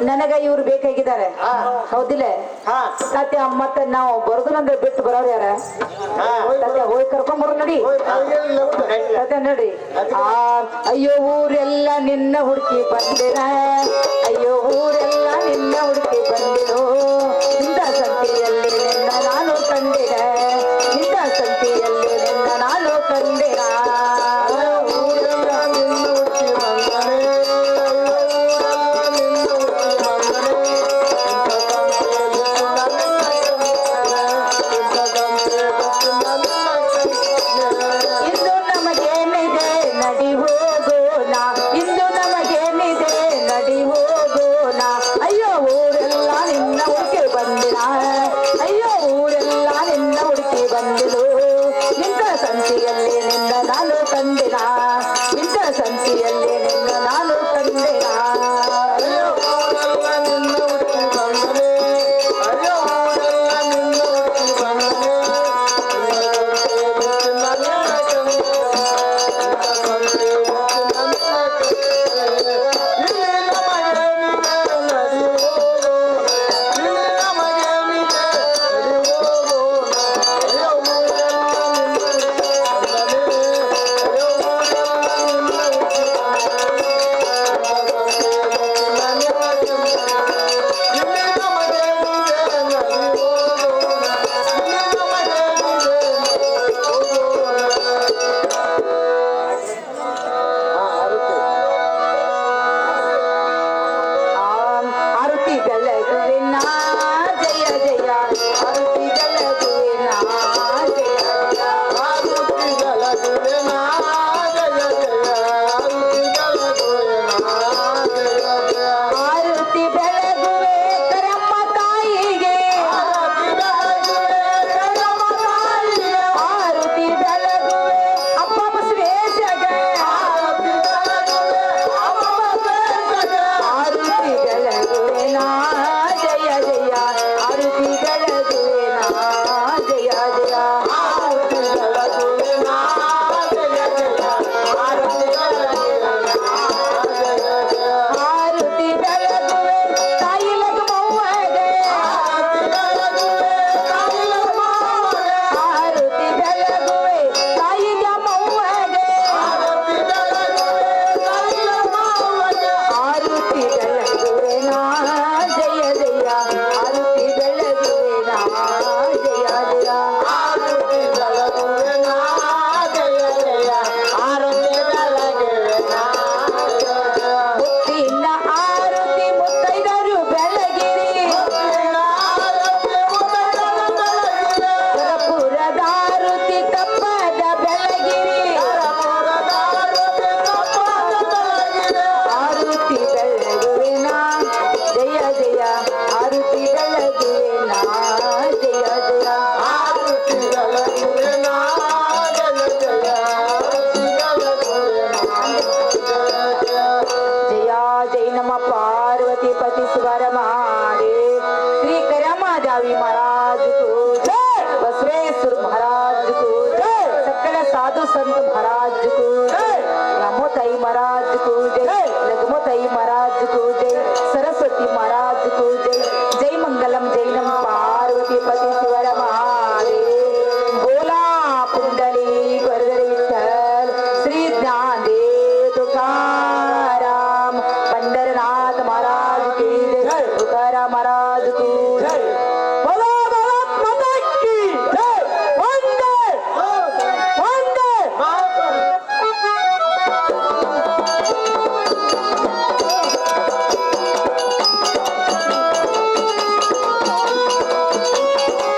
ನನಗ ಇವ್ರು ಬೇಕಾಗಿದ್ದಾರೆ. ಹೌದಿಲ್ಲ? ಸತ್ಯ ಮತ್ತೆ ನಾವು ಬರುದಿಲ್ಲ ಬಿಟ್ಟು ಬರೋರು ಯಾರ? ಸತ್ಯ ಹೋಗಿ ಕರ್ಕೊಂಡ್ ಬರೋ ನಡಿ. ಸತ್ಯ ನಡಿ. ಅಯ್ಯೋ ಊರೆಲ್ಲ ನಿನ್ನ ಹುಡುಕಿ ಬಂದಿರ ಅಯ್ಯೋ ಊರೆಲ್ಲ ನಿನ್ನ ಹುಡುಕಿ महाराज को नमो तई महाराज को जय नमो तई महाराज को